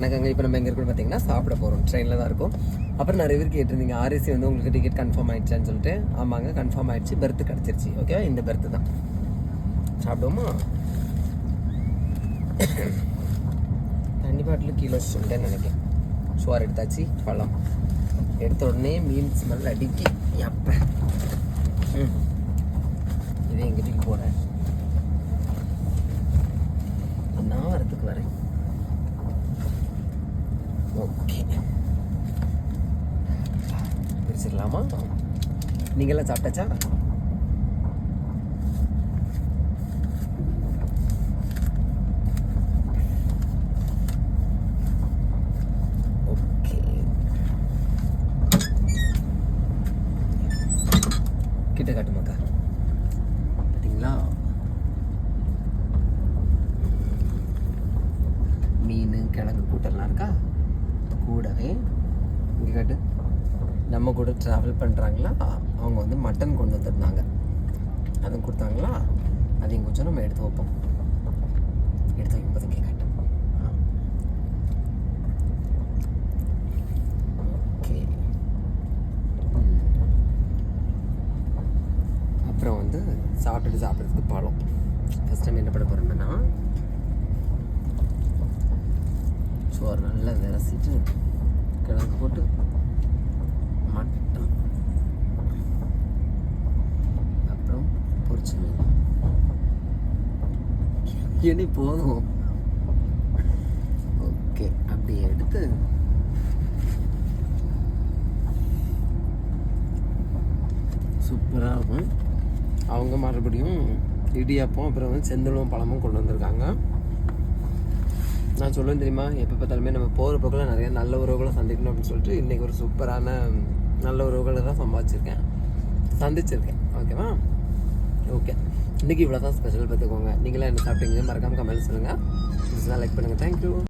வணக்கங்க இப்போ நம்ம எங்கே பார்த்தீங்கன்னா சாப்பிட போகிறோம் ட்ரெயினில் தான் இருக்கும். அப்புறம் நிறைய பேர் கேட்டிருந்தீங்க. ஆர்எஸ்சி வந்து உங்களுக்கு டிக்கெட் கன்ஃபார்ம் ஆயிடுச்சான்னு சொல்லிட்டு. ஆமாங்க கன்ஃபார்ம் ஆயிடுச்சு. பெர்த்து கிடச்சிருச்சு. ஓகேவா இந்த பெர்த்து தான். சாப்பிடுவோமா? தண்ணி பாட்டில் கீழே வச்சுட்டேன்னு நினைக்கிறேன். சுவார் எடுத்தாச்சு பழம். எடுத்த உடனே மீன் ஸ்மெல் அடிக்கி. எப்ப? ஓகே பிரிச்சிடலாமா? நீங்களாம் சாப்பிட்டாச்சா? ஓகே கிட்ட காட்டுமாக்கா பார்த்தீங்களா மீன் கிழங்கு கூட்டம்லாம் இருக்கா? கூடவே இங்கே கேட்டு நம்ம கூட ட்ராவல் பண்ணுறாங்களா அவங்க வந்து மட்டன் கொண்டு வந்துருந்தாங்க. அதுவும் கொடுத்தாங்களா? அதையும் கொஞ்சம் நம்ம எடுத்து வைப்போம். எடுத்து வைக்கும்போது இங்கே ஓகே. அப்புறம் வந்து சாப்பிட்டுட்டு சாப்பிட்றதுக்கு பழம். ஃபஸ்ட் டைம் என்ன பண்ண போகிறோம்னா சோறு நல்லா விரசிட்டு கிழங்கு போட்டு மட்டன் அப்புறம் பொரிச்ச மீன். இனி போதும். ஓகே அப்படி எடுத்து சூப்பராக இருக்கும். அவங்க மறுபடியும் இடியாப்பம் அப்புறம் வந்து செந்தளவும் பழமும் கொண்டு வந்திருக்காங்க. நான் சொல்லுவேன் தெரியுமா? எப்போ பார்த்தாலுமே நம்ம போகிற போக்கில் நிறைய நல்ல உறவுகளை சந்திக்கணும் அப்படின்னு சொல்லிட்டு இன்றைக்கி ஒரு சூப்பரான நல்ல உறவுகளை தான் சம்பாதிச்சிருக்கேன். சந்திச்சிருக்கேன். ஓகேவா ஓகே இன்றைக்கி இவ்வளோ தான் ஸ்பெஷல் பார்த்துக்கோங்க. நீங்களாம் என்ன சாப்பிட்டீங்க மறக்காமல் கமெண்ட் சொல்லுங்கள் லைக் பண்ணுங்கள் தேங்க்யூ